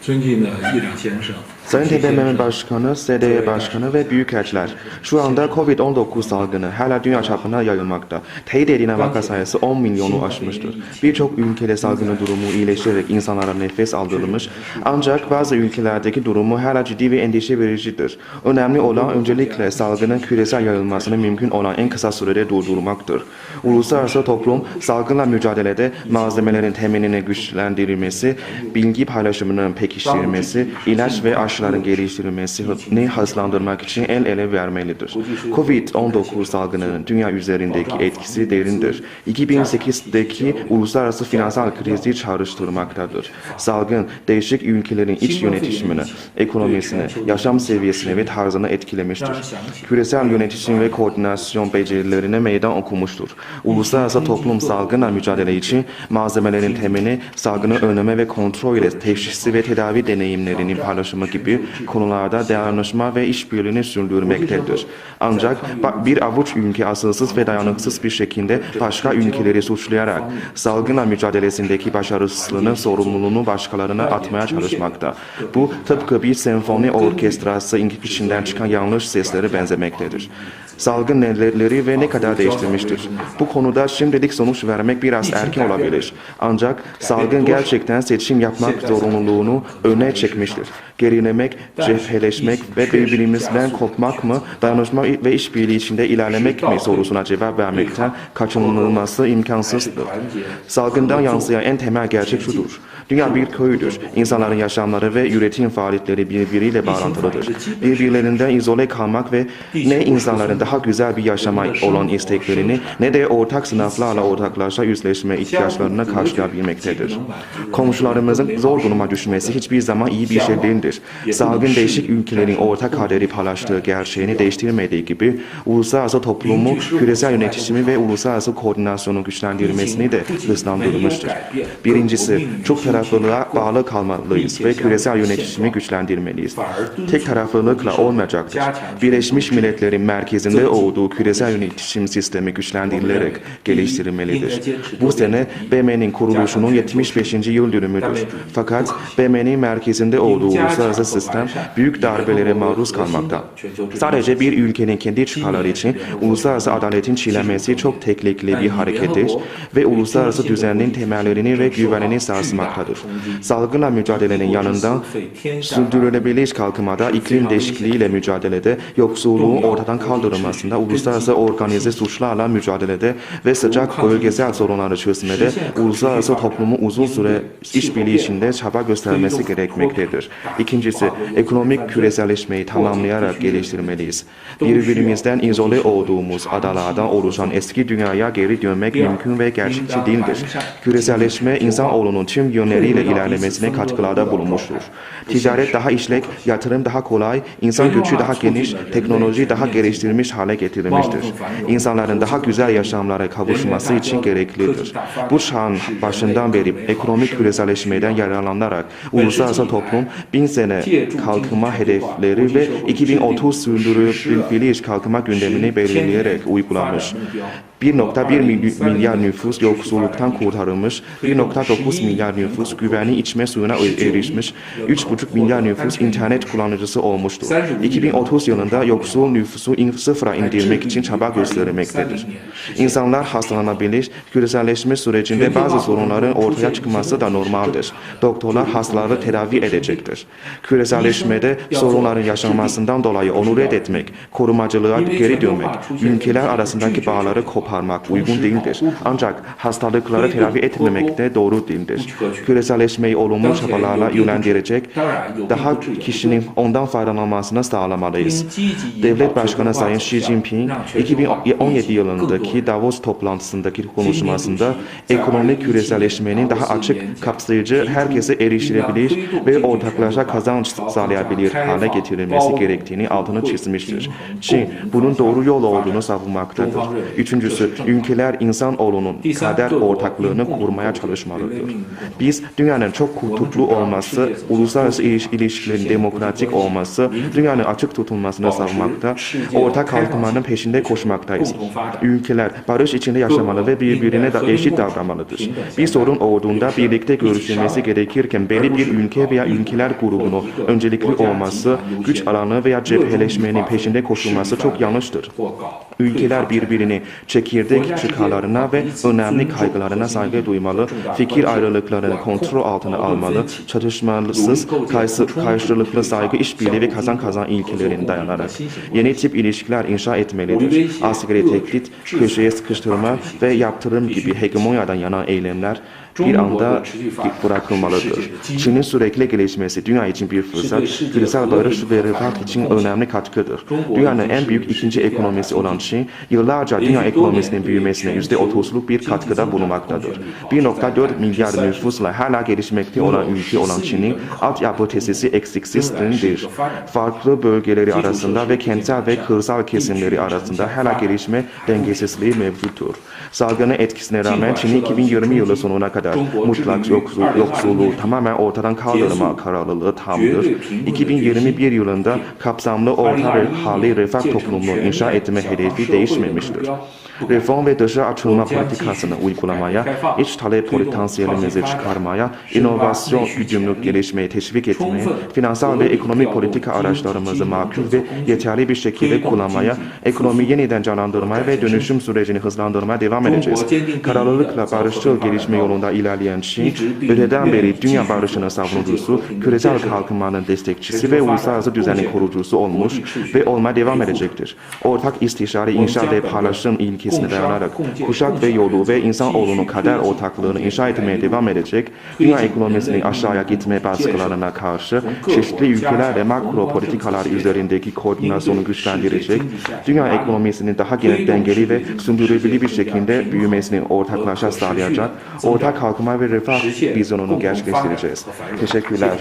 尊敬的议长先生，Sayın TBMM Başkanı, SDE Başkanı ve Büyükelçiler, şu anda Covid-19 salgını hala dünya çapına yayılmakta. Teyit edilen vaka sayısı 10 milyonu aşmıştır. Birçok ülkede salgının durumu iyileşerek insanlara nefes aldırılmış. Ancak bazı ülkelerdeki durumu hala ciddi ve endişe vericidir. Önemli olan öncelikle salgının küresel yayılmasını mümkün olan en kısa sürede durdurmaktır. Uluslararası toplum salgınla mücadelede malzemelerin temelini güçlendirilmesi, bilgi paylaşımının pekiştirilmesi, ilaç ve aşıların geliştirilmesini hızlandırmak için el ele vermelidir. Covid-19 salgınının dünya üzerindeki etkisi derindir. 2008'deki uluslararası finansal krizi çağrıştırmaktadır. Salgın, değişik ülkelerin iç yönetimini, ekonomisini, yaşam seviyesini ve tarzını etkilemiştir. Küresel yönetim ve koordinasyon becerilerine meydan okumuştur. Uluslararası toplum salgınla mücadele için malzemelerin temeli, salgını önleme ve kontrol ile teşhisi ve tedavi deneyimlerinin paylaşımı gibi konularda dayanışma ve işbirliğini sürdürmektedir. Ancak bir avuç ülke asılsız ve dayanıksız bir şekilde başka ülkeleri suçlayarak salgınla mücadelesindeki başarısızlığının sorumluluğunu başkalarına atmaya çalışmakta. Bu tıpkı bir senfoni orkestrası içinden çıkan yanlış seslere benzemektedir. Salgın neleri ve ne kadar değiştirmiştir? Bu konuda şimdilik sonuç vermek biraz erken olabilir. Ancak salgın gerçekten seçim yapmak zorunluluğunu öne çekmiştir. Gerilemek, cepheleşmek ve birbirimizden kopmak mı, dayanışma ve işbirliği içinde ilerlemek mi sorusuna cevap vermekten kaçınılması imkansızdır. Salgından yansıyan en temel gerçek şudur. Dünya bir köydür. İnsanların yaşamları ve üretim faaliyetleri birbiriyle bağlantılıdır. Birbirlerinden izole kalmak ve ne insanların daha güzel bir yaşama olan isteklerini ne de ortak sınıflarla ortaklaşa yüzleşme ihtiyaçlarını karşılayabilmektedir. Komşularımızın zor duruma düşmesi hiçbir zaman iyi bir şey değildir. Salgın değişik ülkelerin ortak kaderi paylaştığı gerçeğini değiştirmediği gibi uluslararası toplumu küresel yönetimi ve uluslararası koordinasyonu güçlendirmesini de hızlandırmıştır. Birincisi, çok taraflılığa bağlı kalmalıyız ve küresel yönetimi güçlendirmeliyiz. Tek taraflılıkla olmayacaktır. Birleşmiş Milletler'in merkezinde olduğu küresel yönetim sistemi güçlendirilerek geliştirilmelidir. Bu sene BM'nin kuruluşunun 75. yıl dönümüdür. Fakat BM'nin merkezinde olduğu uluslararası sistem büyük darbelere maruz kalmakta. Sadece bir ülkenin kendi çıkarları için uluslararası adaletin çiğlenmesi çok tehlikeli bir harekettir ve uluslararası düzenin temellerini ve güvenini sarsmaktadır. Salgınla mücadelenin yanında sürdürülebilir kalkınmada, iklim değişikliğiyle mücadelede, yoksulluğun ortadan kaldırılmasında, uluslararası organize suçlarla mücadelede ve sıcak bölgesel sorunları çözmede uluslararası toplumu uzun süre işbirliği içinde çaba göstermesi gerekmektedir. İkincisi, ekonomik küreselleşmeyi tamamlayarak geliştirmeliyiz. Birbirimizden izole olduğumuz adalardan oluşan eski dünyaya geri dönmek mümkün ve gerçekçi değildir. Küreselleşme insanoğlunun tüm yönleriyle ilerlemesine katkılarda bulunmuştur. Ticaret daha işlek, yatırım daha kolay, insan gücü daha geniş, teknoloji daha geliştirilmiş hale getirilmiştir. İnsanların daha güzel yaşamlara kavuşması için gereklidir. Bu çağın başından beri ekonomik küreselleşmeden yararlanarak uluslararası toplum bin sene kalkınma hedefleri ve 2030 sürdürülebilir kalkınma gündemini belirleyerek uygulamış. 1.1 mily- milyar nüfus yoksulluktan kurtarılmış, 1.9 milyar nüfus güvenli içme suyuna erişmiş, 3.5 milyar nüfus internet kullanıcısı olmuştur. 2030 yılında yoksul nüfusu sıfıra indirmek için çaba gösterilmektedir. İnsanlar hastalanabilir, küreselleşme sürecinde bazı sorunların ortaya çıkması da normaldir. Doktorlar hastaları tedavi edecektir. Küreselleşmede sorunların yaşanmasından dolayı onu reddetmek, korumacılığa geri dönmek, ülkeler arasındaki bağları koparmak uygun değildir. Ancak hastalıkları tedavi etmemek de doğru değildir. Küreselleşmeyi olumlu çabalarla yönlendirecek, daha kişinin ondan faydalanmasını sağlamalıyız. Devlet Başkanı Sayın Xi Jinping 2017 yılındaki Davos toplantısındaki konuşmasında ekonomik küreselleşmenin daha açık, kapsayıcı, herkese erişilebilir ve ortaklaşa kazanç sağlayabilir hale getirilmesi gerektiğini altını çizmiştir. Çin bunun doğru yol olduğunu savunmaktadır. Üçüncüsü Üçüncüsü, ülkeler insanoğlunun kader ortaklığını kurmaya çalışmalıdır. Biz dünyanın çok kutuplu olması, uluslararası iliş- ilişkilerin demokratik olması, dünyanın açık tutulmasını savunmakta, ortak kalkınmanın peşinde koşmaktayız. Ülkeler barış içinde yaşamalı ve birbirine de eşit davranmalıdır. Bir sorun olduğunda birlikte görüşülmesi gerekirken belli bir ülke veya ülkeler grubunun öncelikli olması, güç alanı veya cepheleşmenin peşinde koşulması çok yanlıştır. Ülkeler birbirini çekirdek çıkarlarına ve önemli kaygılarına saygı duymalı, fikir ayrılıklarını kontrol altına almalı, çatışmasız, karşı- karşılıklı saygı, işbirliği ve kazan kazan ilkelerine dayanarak yeni tip ilişkiler inşa etmelidir. Askeri tehdit, köşeye sıkıştırma ve yaptırım gibi hegemonyadan yana eylemler bir anda bırakılmalıdır. Çin'in sürekli gelişmesi dünya için bir fırsat, küresel barış ve refah için önemli katkıdır. Dünyanın en büyük ikinci ekonomisi olan Çin, yıllarca dünya ekonomisinin büyümesine %30'luk bir katkıda bulunmaktadır. 1.4 milyar nüfusla hala gelişmekte olan ülke olan Çin'in altyapı tesisi eksiksizdir. Farklı bölgeleri arasında ve kentsel ve kırsal kesimleri arasında hala gelişme dengesizliği mevcuttur. Salgının etkisine rağmen Çin'in 2020 yılı sonuna kadar mutlak yoksul, yoksulluğu tamamen ortadan kaldırma kararlılığı tamdır. 2021 yılında kapsamlı orta ve hali refah toplumunu inşa etme hedefi değişmemiştir. Reform ve dışa açılma politikasını uygulamaya, iç talep potansiyelimizi çıkarmaya, inovasyon gücümlü gelişmeyi teşvik etmeye, finansal ve ekonomik politika araçlarımızı makul ve yeterli bir şekilde kullanmaya, ekonomiyi yeniden canlandırmaya ve dönüşüm sürecini hızlandırmaya devam edeceğiz. Kararlılıkla barışçıl gelişme yolunda ilerleyen Çin, öteden beri dünya barışının savunucusu, küresel kalkınmanın destekçisi ve uluslararası düzenin korucusu olmuş ve olmaya devam edecektir. Ortak istişare, inşa ve paylaşım ilkesine dayanarak kuşak ve yolu ve insanoğlunun kader ortaklığını inşa etmeye devam edecek, dünya ekonomisinin aşağıya gitme baskılarına karşı çeşitli ülkelerle makro politikalar üzerindeki koordinasyonu güçlendirecek, dünya ekonomisinin daha geniş dengeli ve sürdürülebilir bir şekilde büyümesini ortaklaşa sağlayacak, ortak kalkınma ve refah vizyonunu gerçekleştireceğiz. Teşekkürler.